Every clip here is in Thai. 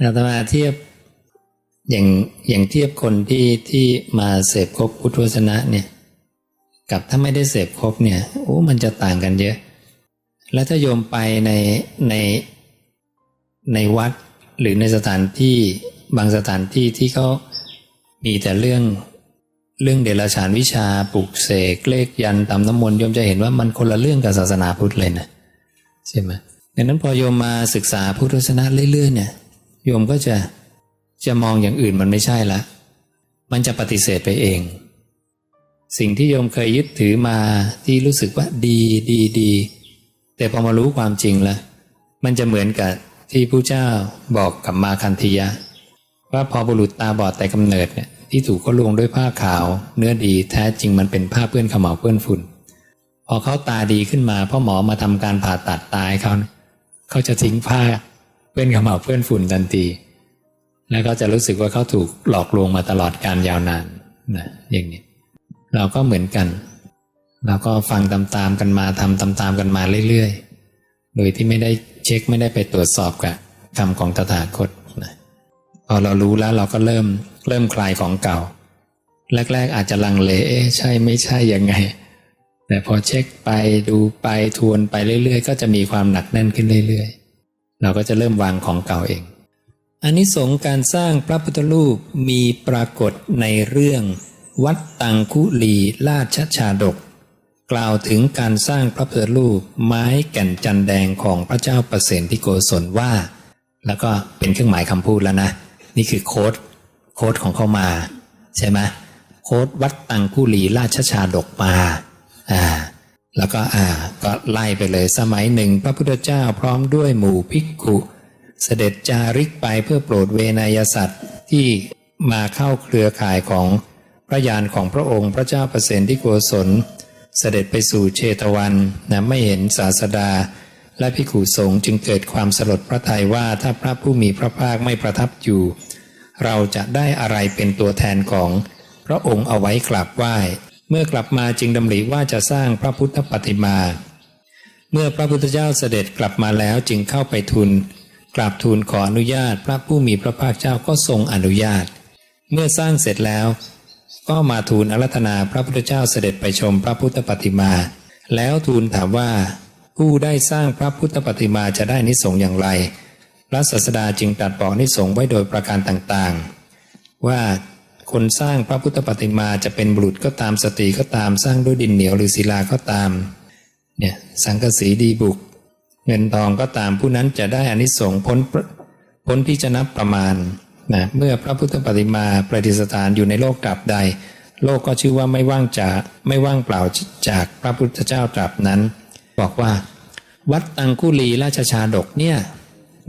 อาตมาเทียบอย่างอย่างเทียบคนที่ที่มาเสพครบพุทธวจนะเนี่ย กับถ้าไม่ได้เสพครบเนี่ยโอ้มันจะต่างกันเยอะ แล้วถ้าโยมไปในในในวัดหรือในสถานที่บางสถานที่ที่เขามีแต่เรื่องเรื่องเดรัจฉานวิชาปลุกเสกเลขยันตำน้ำมนต์โยมจะเห็นว่ามันคนละเรื่องกับศาสนาพุทธเลยนะใช่ไหมดังนั้นพอโยมมาศึกษาพุทธศาสนาเรื่อยๆเนี่ย โยมก็จะจะมองอย่างอื่นมันไม่ใช่ละ มันจะปฏิเสธไปเอง สิ่งที่โยมเคยยึดถือมาที่รู้สึกว่าดีดีดี แต่พอมารู้ความจริงแล้วมันจะเหมือนกับที่ผู้เจ้าบอกกับมาคันธียะ ว่าพอบุรุษตาบอดแต่กำเนิดเนี่ยที่ถูกก็ลวงด้วยผ้าขาว เนื้อดีแท้จริงมันเป็นผ้าเปื้อนขมเหลาเปื้อนฝุ่น พอเขาตาดีขึ้นมาพ่อหมอมาทำการผ่าตัดตายเขาเขาจะทิ้งผ้า เปื้อนขมเหลาเปื้อนฝุ่นทันที แล้วก็จะรู้สึกว่าเขาถูกหลอกลวงมาตลอดการยาวนานนะอย่างนี้ เราก็เหมือนกันเราก็ฟังตามๆกันมาทำตามๆกันมาเรื่อยๆ โดยที่ไม่ได้เช็คไม่ได้ไปตรวจสอบกับคำของตถาคตนะพอเรารู้แล้วเราก็เริ่มเริ่มคลายของเก่า แรก ๆ อาจจะลังเลเอ๊ะใช่ไม่ใช่ยังไง แต่พอเช็คไปดูไปทวนไปเรื่อย ๆ ก็จะมีความหนักแน่นขึ้นเรื่อย ๆ เราก็จะเริ่มวางของเก่าเองอันนี้สงส์การสร้างพระพุทธรูปมีปรากฏในเรื่อง วัดตังคุลีราชชาดก กล่าวถึงการสร้างพระพุทธรูปไม้แก่นจันแดงของพระเจ้าประเสนที่โกศลว่า แล้วก็เป็นเครื่องหมายคำพูดแล้วนะ นี่คือโค้ดโค้ดของเขามา ใช่ไหมโค้ดวัดตังคุลีราชชาดกมาอ่า แล้วก็อ่าก็ไล่ไปเลยสมัยหนึ่ง พระพุทธเจ้าพร้อมด้วยหมู่ภิกขุ เสด็จจาริกไปเพื่อโปรดเวนยสัตว์ที่มาเข้าเครือข่ายของพระยานของพระองค์พระเจ้าประเสนที่โกศล เสด็จไปสู่เชตวันนะไม่เห็นศาสดา และพิขุสงฆ์จึงเกิดความสลดพระทัยว่าถ้าพระผู้มีพระภาคไม่ประทับอยู่ เราจะได้อะไรเป็นตัวแทนของพระองค์เอาไว้กราบไหว้ เมื่อกลับมาจึงดำริว่าจะสร้างพระพุทธปฏิมา เมื่อพระพุทธเจ้าเสด็จกลับมาแล้วจึงเข้าไปทูลกราบทูลขออนุญาตพระผู้มีพระภาคเจ้าก็ทรงอนุญาต เมื่อสร้างเสร็จแล้ว ก็มาทูลอารัธนาพระพุทธเจ้าเสด็จไปชมพระพุทธปฏิมา แล้วทูลถามว่า ผู้ได้สร้างพระพุทธปฏิมาจะได้นิสงอย่างไร พระศาสดาจึงตรัสบอกนิสงไว้โดยประการต่างๆ ว่า คนสร้างพระพุทธปฏิมาจะเป็นบุรุษก็ตามสตรีก็ตามสร้างด้วยดินเหนียวหรือศิลาก็ตามเนี่ยสังกสีดีบุก เงินทองก็ตามผู้นั้นจะได้อานิสงส์พ้นพ้นที่จะนับประมาณนะเมื่อพระพุทธปฏิมาประดิษฐานอยู่ในโลกตราบใด โลกก็ชื่อว่าไม่ว่างจากไม่ว่างเปล่าจากพระพุทธเจ้าตราบนั้น บอกว่า วัดตังคุลีราชชาดกเนี่ย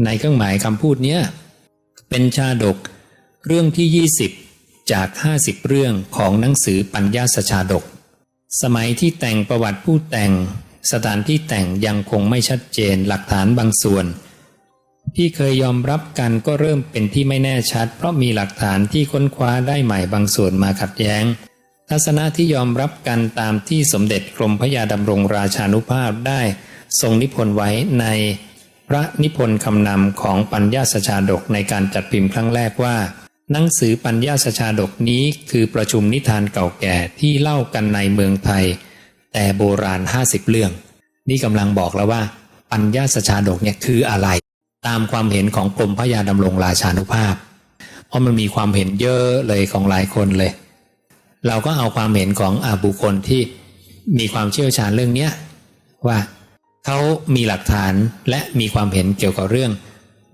ในเครื่องหมายคำพูดเนี้ยเป็นชาดกเรื่องที่20 จาก 50 เรื่องของหนังสือปัญญาสชาดก สมัยที่แต่งประวัติผู้แต่ง สถานที่แต่งยังคงไม่ชัดเจนหลักฐานบางส่วน ที่เคยยอมรับกันก็เริ่มเป็นที่ไม่แน่ชัด เพราะมีหลักฐานที่ค้นคว้าได้ใหม่บางส่วนมาขัดแย้ง ทัศนะที่ยอมรับกันตามที่สมเด็จกรมพระยาดำรงราชานุภาพได้ ทรงนิพนธ์ไว้ในพระนิพนธ์คำนำของปัญญาสชาดกในการจัดพิมพ์ครั้งแรกว่า หนังสือปัญญาสชาดกนี้คือประชุมนิทานเก่าแก่ที่เล่ากันในเมืองไทย แต่โบราณห้าสิบเรื่อง นี่กำลังบอกแล้วว่า ปัญญาสชาดกเนี่ยคืออะไร ตามความเห็นของกรมพระยาดำรงราชานุภาพ เพราะมันมีความเห็นเยอะเลยของหลายคนเลย เราก็เอาความเห็นของอาบุคคลที่มีความเชี่ยวชาญเรื่องเนี้ยว่าเขามีหลักฐานและมีความเห็นเกี่ยวกับเรื่อง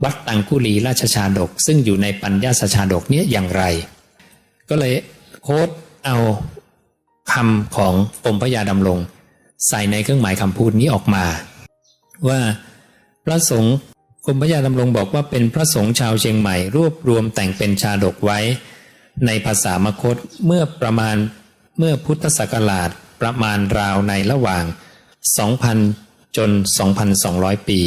วัดตังคุลีราชชาดก ซึ่งอยู่ในปัญญาสชาดกเนี้ยอย่างไร ก็เลยโค้ดเอาคำของกรมพระยาดำรงใส่ในเครื่องหมายคำพูดนี้ออกมา ว่าพระสงฆ์กรมพระยาดำรงบอกว่าเป็นพระสงฆ์ชาวเชียงใหม่ รวบรวมแต่งเป็นชาดกไว้ ในภาษามคตเมื่อประมาณเมื่อพุทธศักราชประมาณราวในระหว่าง 2,000 จน 2,200 ปี